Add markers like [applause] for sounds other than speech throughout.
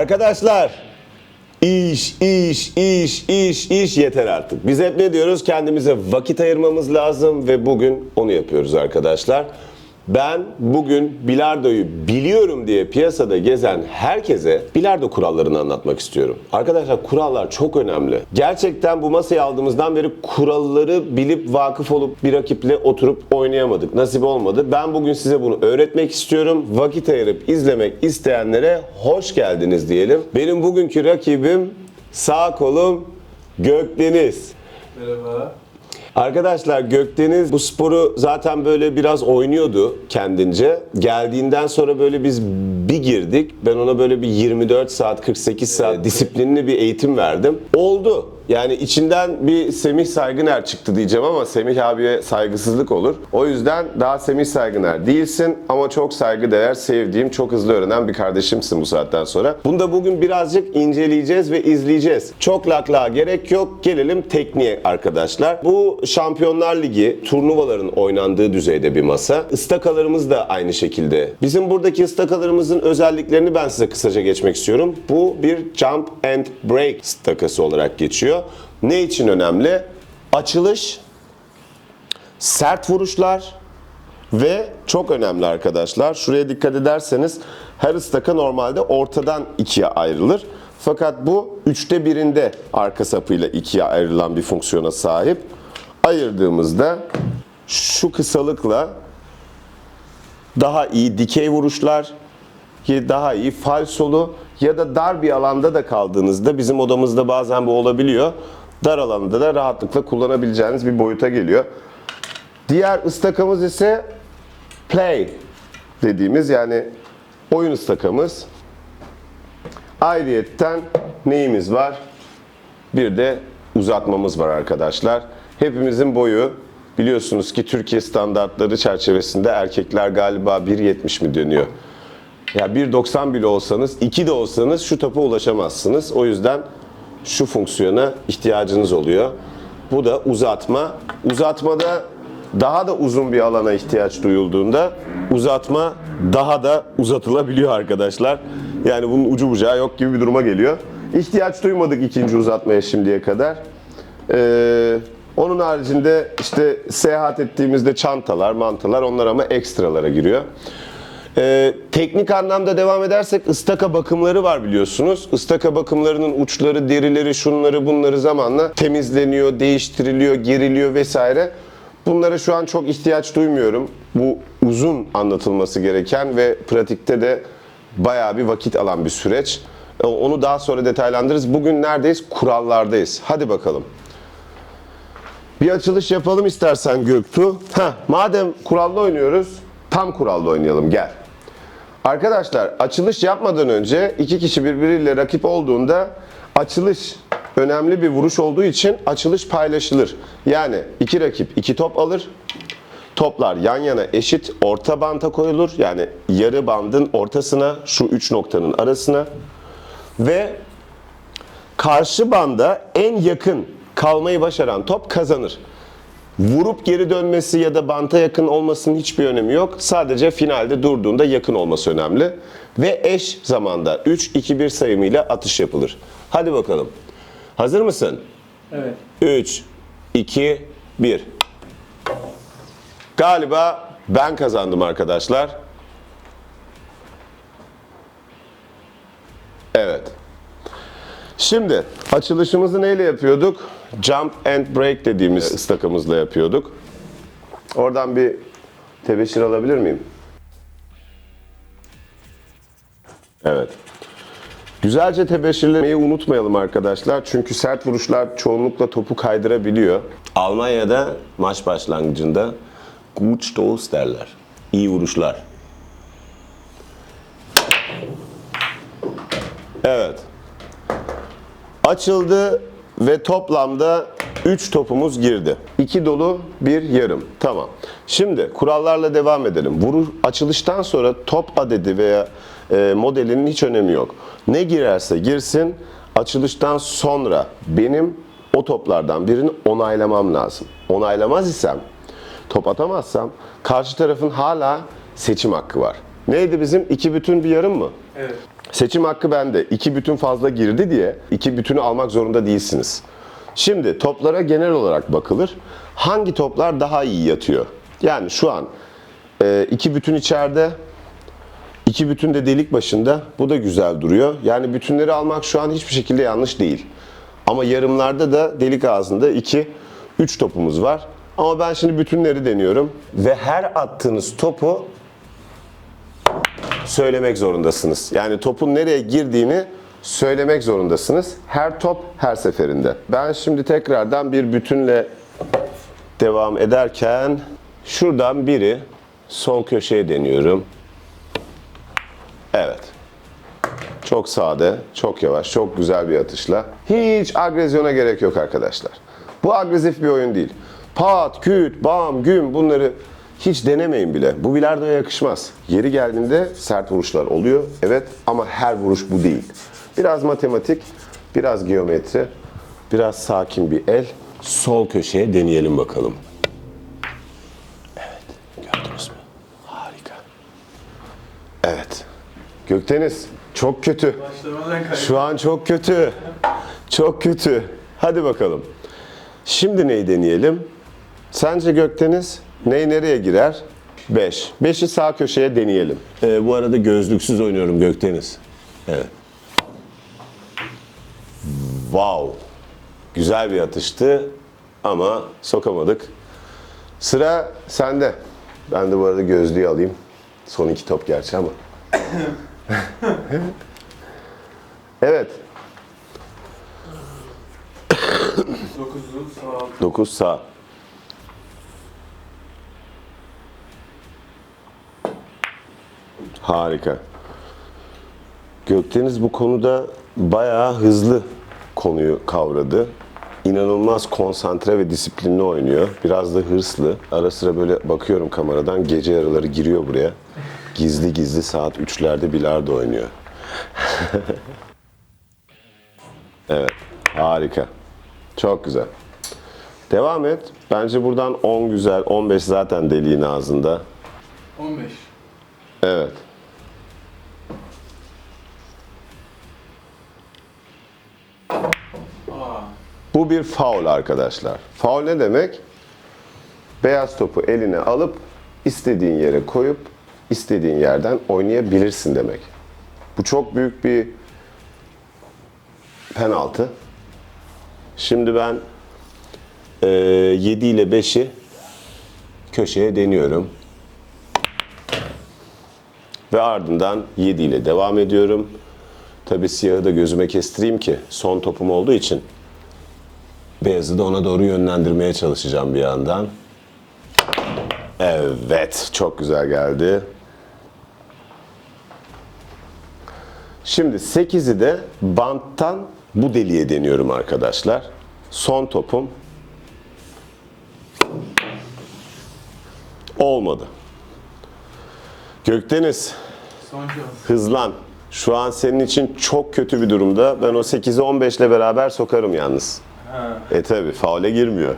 Arkadaşlar iş, iş, iş, iş, iş yeter artık. Biz hep ne diyoruz? Kendimize vakit ayırmamız lazım ve bugün onu yapıyoruz arkadaşlar. Ben bugün bilardoyu biliyorum diye piyasada gezen herkese bilardo kurallarını anlatmak istiyorum. Arkadaşlar kurallar çok önemli. Gerçekten bu masayı aldığımızdan beri kuralları bilip vakıf olup bir rakiple oturup oynayamadık. Nasip olmadı. Ben bugün size bunu öğretmek istiyorum. Vakit ayırıp izlemek isteyenlere hoş geldiniz diyelim. Benim bugünkü rakibim sağ kolum Gökdeniz. Merhaba. Arkadaşlar Gökdeniz bu sporu zaten böyle biraz oynuyordu kendince. Geldiğinden sonra böyle biz bir girdik. Ben ona böyle bir 24 saat 48 saat disiplinli bir eğitim verdim. Oldu. Yani içinden bir Semih Saygıner çıktı diyeceğim ama Semih abiye saygısızlık olur. O yüzden daha Semih Saygıner değilsin ama çok saygıdeğer, sevdiğim, çok hızlı öğrenen bir kardeşimsin bu saatten sonra. Bunu da bugün birazcık inceleyeceğiz ve izleyeceğiz. Çok laklığa gerek yok. Gelelim tekniğe arkadaşlar. Bu Şampiyonlar Ligi turnuvaların oynandığı düzeyde bir masa. Istakalarımız da aynı şekilde. Bizim buradaki ıstakalarımızın özelliklerini ben size kısaca geçmek istiyorum. Bu bir jump and break ıstakası olarak geçiyor. Ne için önemli? Açılış, sert vuruşlar ve çok önemli arkadaşlar. Şuraya dikkat ederseniz her ıstaka normalde ortadan ikiye ayrılır. Fakat bu üçte birinde arka sapıyla ikiye ayrılan bir fonksiyona sahip. Ayırdığımızda şu kısalıkla daha iyi dikey vuruşlar, daha iyi falsolu ya da dar bir alanda da kaldığınızda bizim odamızda bazen bu olabiliyor. Dar alanda da rahatlıkla kullanabileceğiniz bir boyuta geliyor. Diğer ıstakamız ise play dediğimiz yani oyun ıstakamız. Ayrıyetten neyimiz var? Bir de uzatmamız var arkadaşlar. Hepimizin boyu biliyorsunuz ki Türkiye standartları çerçevesinde erkekler galiba 1.70 mi dönüyor? Ya 1.90 bile olsanız, 2 de olsanız şu topa ulaşamazsınız. O yüzden şu fonksiyona ihtiyacınız oluyor. Bu da uzatma. Uzatmada daha da uzun bir alana ihtiyaç duyulduğunda uzatma daha da uzatılabiliyor arkadaşlar. Yani bunun ucu bucağı yok gibi bir duruma geliyor. İhtiyaç duymadık ikinci uzatmaya şimdiye kadar. Ee, onun haricinde işte seyahat ettiğimizde çantalar, mantalar onlar ama ekstralara giriyor. Ee, teknik anlamda devam edersek ıstaka bakımları var biliyorsunuz. Istaka bakımlarının uçları, derileri, şunları bunları zamanla temizleniyor, değiştiriliyor, geriliyor vesaire. Bunlara şu an çok ihtiyaç duymuyorum. Bu uzun anlatılması gereken ve pratikte de bayağı bir vakit alan bir süreç. Ee, Onu daha sonra detaylandırırız. Bugün neredeyiz? Kurallardayız. Hadi bakalım. Bir açılış yapalım istersen Göktuğ. Heh, madem kurallı oynuyoruz, tam kurallı oynayalım gel. Arkadaşlar açılış yapmadan önce iki kişi birbiriyle rakip olduğunda açılış önemli bir vuruş olduğu için açılış paylaşılır. Yani iki rakip iki top alır. Toplar yan yana eşit orta banta koyulur. Yani yarı bandın ortasına şu üç noktanın arasına ve karşı banda en yakın kalmayı başaran top kazanır. Vurup geri dönmesi ya da banta yakın olmasının hiçbir önemi yok. Sadece finalde durduğunda yakın olması önemli. Ve eş zamanda 3-2-1 sayımıyla atış yapılır. Hadi bakalım. Hazır mısın? Evet. 3, 2, 1. Galiba ben kazandım arkadaşlar. Evet. Şimdi açılışımızı neyle yapıyorduk? Jump and break dediğimiz ıstakamızla yapıyorduk. Oradan bir tebeşir alabilir miyim? Evet. Güzelce tebeşirlemeyi unutmayalım arkadaşlar. Çünkü sert vuruşlar çoğunlukla topu kaydırabiliyor. Almanya'da maç başlangıcında Gut Stoß derler. İyi vuruşlar. Evet. Açıldı ve toplamda 3 topumuz girdi. 2 dolu, 1 yarım. Tamam. Şimdi kurallarla devam edelim. Vuruş açılıştan sonra top adedi veya e, modelinin hiç önemi yok. Ne girerse girsin açılıştan sonra benim o toplardan birini onaylamam lazım. Onaylamaz isem, top atamazsam karşı tarafın hala seçim hakkı var. Neydi bizim? iki bütün bir yarım mı? Evet. Seçim hakkı bende. İki bütün fazla girdi diye iki bütünü almak zorunda değilsiniz. Şimdi toplara genel olarak bakılır. Hangi toplar daha iyi yatıyor? Yani şu an e, iki bütün içeride, iki bütün de delik başında. Bu da güzel duruyor. Yani bütünleri almak şu an hiçbir şekilde yanlış değil. Ama yarımlarda da delik ağzında 2 3 topumuz var. Ama ben şimdi bütünleri deniyorum ve her attığınız topu söylemek zorundasınız. Yani topun nereye girdiğini söylemek zorundasınız. Her top her seferinde. Ben şimdi tekrardan bir bütünle devam ederken şuradan biri sol köşeye deniyorum. Evet. Çok sade, çok yavaş, çok güzel bir atışla. Hiç agresyona gerek yok arkadaşlar. Bu agresif bir oyun değil. Pat, küt, bam, güm bunları hiç denemeyin bile. Bu bilardoya yakışmaz. Yeri geldiğinde sert vuruşlar oluyor. Evet ama her vuruş bu değil. Biraz matematik, biraz geometri, biraz sakin bir el. Sol köşeye deneyelim bakalım. Evet, gördünüz mü? Harika. Evet. Gökdeniz çok kötü. Şu an çok kötü. Çok kötü. Hadi bakalım. Şimdi neyi deneyelim? Sence Gökdeniz ney nereye girer? 5. 5'i sağ köşeye deneyelim. Ee, bu arada gözlüksüz oynuyorum Gökdeniz. Evet. Wow. Güzel bir atıştı ama sokamadık. Sıra sende. Ben de bu arada gözlüğü alayım. Son iki top gerçi ama. [laughs] Evet. 9'u sağ alt. 9 sağ. Harika. Gökdeniz bu konuda bayağı hızlı konuyu kavradı. İnanılmaz konsantre ve disiplinli oynuyor. Biraz da hırslı. Ara sıra böyle bakıyorum kameradan gece yarıları giriyor buraya. Gizli gizli saat 3'lerde bilardo oynuyor. [laughs] evet, harika. Çok güzel. Devam et. Bence buradan 10 güzel, 15 zaten deliğin ağzında. 15. Evet. Bu bir faul arkadaşlar. Faul ne demek? Beyaz topu eline alıp istediğin yere koyup istediğin yerden oynayabilirsin demek. Bu çok büyük bir penaltı. Şimdi ben eee 7 ile 5'i köşeye deniyorum. Ve ardından 7 ile devam ediyorum. Tabi siyahı da gözüme kestireyim ki son topum olduğu için beyazı da ona doğru yönlendirmeye çalışacağım bir yandan. Evet, çok güzel geldi. Şimdi 8'i de banttan bu deliğe deniyorum arkadaşlar. Son topum. Olmadı. Gökdeniz, hızlan. Şu an senin için çok kötü bir durumda. Ben o 8'i 15 ile beraber sokarım yalnız. Ha. E tabi faule girmiyor.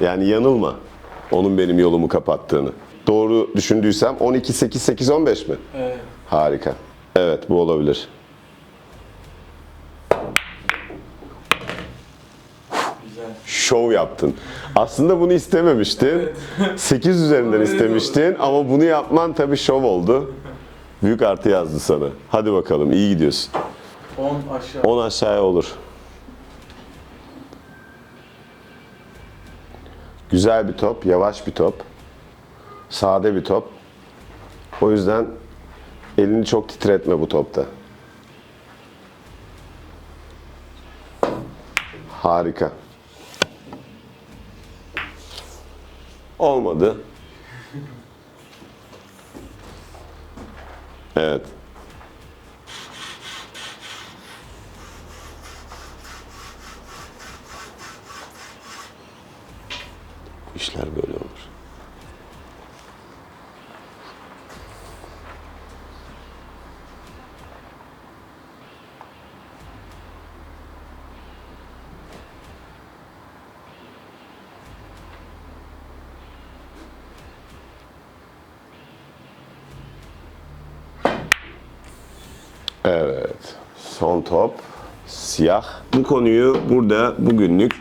Yani yanılma. Onun benim yolumu kapattığını. Doğru düşündüysem 12 8 8 15 mi? Evet. Harika. Evet bu olabilir. Şov yaptın. Aslında bunu istememiştin. 8 üzerinden Evet, istemiştin ama bunu yapman tabii şov oldu. Büyük artı yazdı sana. Hadi bakalım iyi gidiyorsun. 10 aşağı. 10 aşağıya olur. Güzel bir top, yavaş bir top. Sade bir top. O yüzden elini çok titretme bu topta. Harika. Olmadı. Evet. İşler böyle olur. Evet. Son top. Siyah. Bu konuyu burada bugünlük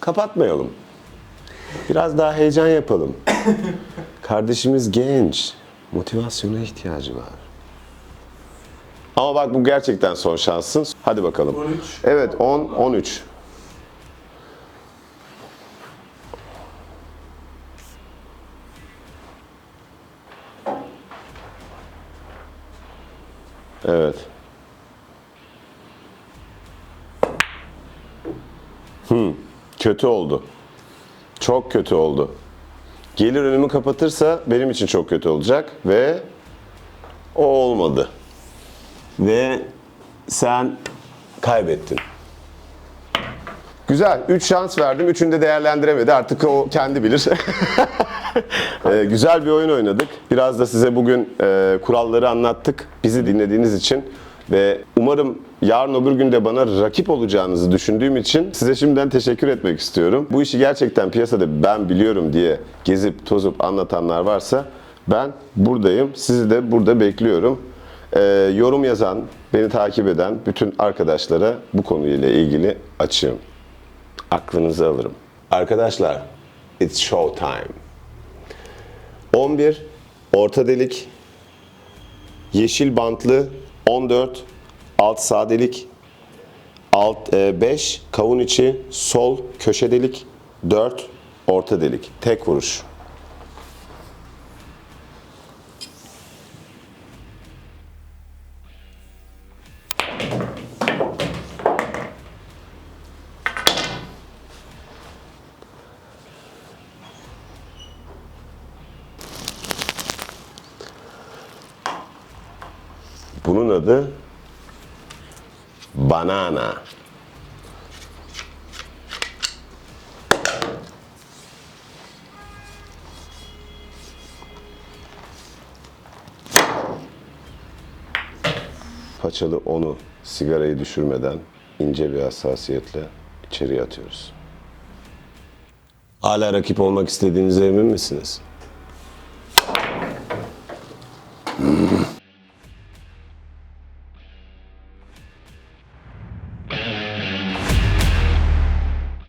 kapatmayalım. Biraz daha heyecan yapalım. [coughs] Kardeşimiz genç. Motivasyona ihtiyacı var. Ama bak bu gerçekten son şansın. Hadi bakalım. 13. Evet 10 13. Evet. Hmm, kötü oldu. Çok kötü oldu. Gelir önümü kapatırsa benim için çok kötü olacak ve o olmadı. Ve sen kaybettin. Güzel. 3 şans verdim. Üçünü de değerlendiremedi. Artık o kendi bilir. [laughs] Ee, güzel bir oyun oynadık. Biraz da size bugün e, kuralları anlattık. Bizi dinlediğiniz için ve umarım yarın öbür gün de bana rakip olacağınızı düşündüğüm için size şimdiden teşekkür etmek istiyorum. Bu işi gerçekten piyasada ben biliyorum diye gezip tozup anlatanlar varsa ben buradayım. Sizi de burada bekliyorum. Ee, yorum yazan, beni takip eden bütün arkadaşlara bu konuyla ilgili açığım. Aklınızı alırım. Arkadaşlar, it's show time. 11 orta delik, yeşil bantlı 14 alt sağ delik, alt 5 kavun içi sol köşe delik, 4 orta delik. Tek vuruş. Bunun adı banana. Paçalı onu sigarayı düşürmeden ince bir hassasiyetle içeriye atıyoruz. Hala rakip olmak istediğinize emin misiniz?